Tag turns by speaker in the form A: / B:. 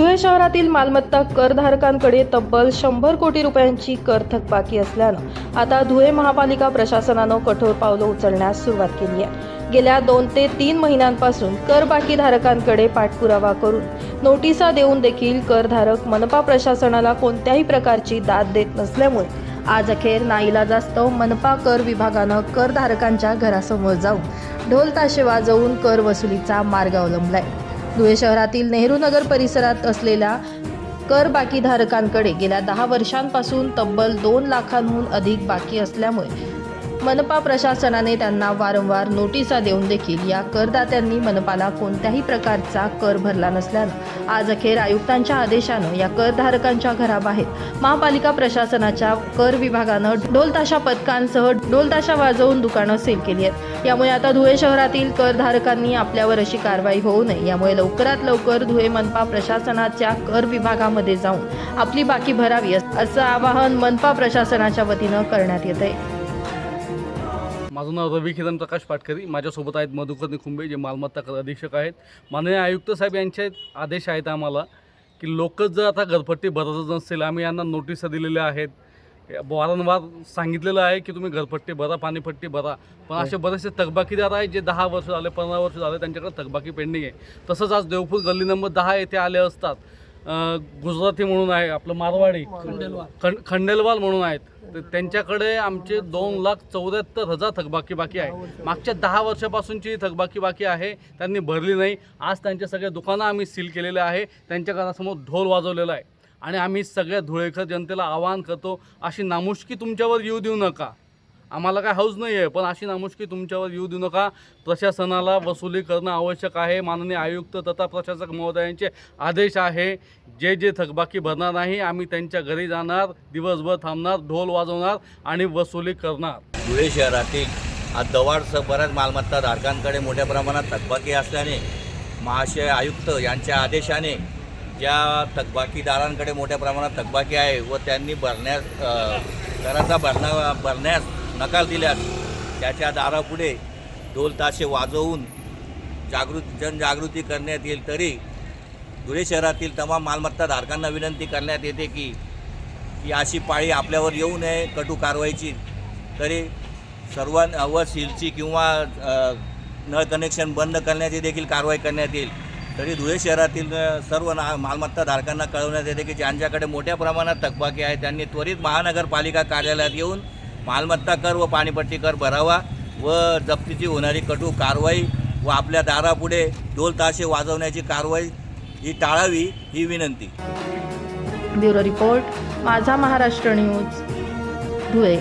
A: शहरातील मालमत्ता करधारकांकडे तब्बल शंभर कोटी रुपयांची कर थकबाकी असल्यानं आता धुळे महापालिका प्रशासनानं कठोर पावलं उचलण्यास सुरुवात केली आहे. गेल्या दोन ते तीन महिन्यांपासून करबाकीधारकांकडे पाठपुरावा करून नोटिसा देऊन देखील करधारक मनपा प्रशासनाला कोणत्याही प्रकारची दाद देत नसल्यामुळे आज अखेर नाईलाजास्तव मनपा कर विभागानं करधारकांच्या घरासमोर जाऊन ढोल ताशे वाजवून कर वसुलीचा मार्ग अवलंबलाय. धुळे शहरातील नेहरू नगर परिसरात असलेल्या कर बाकीधारकांकडे गेल्या दहा वर्षांपासून तब्बल दोन लाखांहून अधिक बाकी असल्यामुळे मनपा प्रशासनाने त्यांना वारंवार नोटिसा देऊन देखील या करदात्यांनी मनपाला कोणत्याही प्रकारचा कर भरला नसल्यानं आज अखेर आयुक्तांच्या आदेशानं या करधारकांच्या घराबाहेर महापालिका प्रशासनाच्या कर विभागानं ढोलताशा पथकांसह ढोलताशा वाजवून दुकानं सील केली आहेत. यामुळे आता धुळे शहरातील करधारकांनी आपल्यावर अशी कारवाई होऊ नये. यामुळे लवकरात लवकर धुळे मनपा प्रशासनाच्या कर विभागामध्ये जाऊन आपली बाकी भरावी असं आवाहन मनपा प्रशासनाच्या वतीनं करण्यात येत आहे
B: माझं नाव रवी किरण प्रकाश पाटकरी. माझ्यासोबत आहेत मधुकर निकुंबे जे मालमत्ता कर अधीक्षक आहेत. माननीय आयुक्त साहेब यांचे आदेश आहेत आम्हाला की लोक जर आता घरपट्टी भरतच नसतील आम्ही यांना नोटिसा दिलेल्या आहेत. वारंवार सांगितलेलं आहे की तुम्ही घरपट्टी भरा पाणीपट्टी भरा. पण असे बरेचसे थकबाकीदार आहेत जे दहा वर्ष झाले पंधरा वर्ष झाले त्यांच्याकडे थकबाकी पेंडिंग आहे. तसंच आज देवपूर गल्ली नंबर दहा येथे आले असतात. गुजराती म्हणून आहे आपलं मारवाडी. खंड खंडेलवाल म्हणून आहेत. तर त्यांच्याकडे आमचे दोन लाख चौऱ्याहत्तर हजार थकबाकी बाकी आहे. मागच्या दहा वर्षापासूनची थकबाकी बाकी आहे. त्यांनी भरली नाही. आज त्यांचे सगळे दुकानं आम्ही सील केलेले आहे. त्यांच्या घरासमोर ढोल वाजवलेला आहे. आणि आम्ही सगळ्या धुळेकर जनतेला आवाहन करतो अशी नामुष्की तुमच्यावर येऊ देऊ नका. आम्हाला काय हौज नाही आहे पण अशी नामुष्की तुमच्यावर येऊ देऊ नका. प्रशासनाला वसुली करणं आवश्यक आहे. माननीय आयुक्त तथा प्रशासक महोदयांचे आदेश आहे. जे जे थकबाकी भरणार नाही. आम्ही त्यांच्या घरी जाणार दिवसभर थांबणार ढोल वाजवणार आणि वसुली करणार.
C: धुळे शहरातील आज दवाडसह बऱ्याच मालमत्ता धारकांकडे मोठ्या प्रमाणात थकबाकी असल्याने महाशय आयुक्त यांच्या आदेशाने ज्या थकबाकीदारांकडे मोठ्या प्रमाणात थकबाकी आहे व त्यांनी भरण्यास घराचा कराचा भरणा भरण्यास नकार दिल्यास त्याच्या दारापुढे ढोलताशे वाजवून जागृत जनजागृती करण्यात येईल तरी धुळे शहरातील तमाम मालमत्ता धारकांना विनंती करण्यात येते की की अशी पाळी आपल्यावर येऊ नये कटू कारवाईची. तरी सर्व व सीलची किंवा नळ कनेक्शन बंद करण्याची देखील कारवाई करण्यात येईल. तरी धुळे शहरातील सर्व ना मालमत्ता धारकांना कळवण्यात येते की ज्यांच्याकडे मोठ्या प्रमाणात थकबाकी आहे त्यांनी त्वरित महानगरपालिका कार्यालयात येऊन मालमत्ता कर व पाणीपट्टी कर भरावा व जप्तीची होणारी कटू कारवाई व आपल्या दारापुढे ढोल ताशे वाजवण्याची कारवाई ही टाळावी ही विनंती.
A: ब्युरो रिपोर्ट माझा महाराष्ट्र न्यूज धुळे.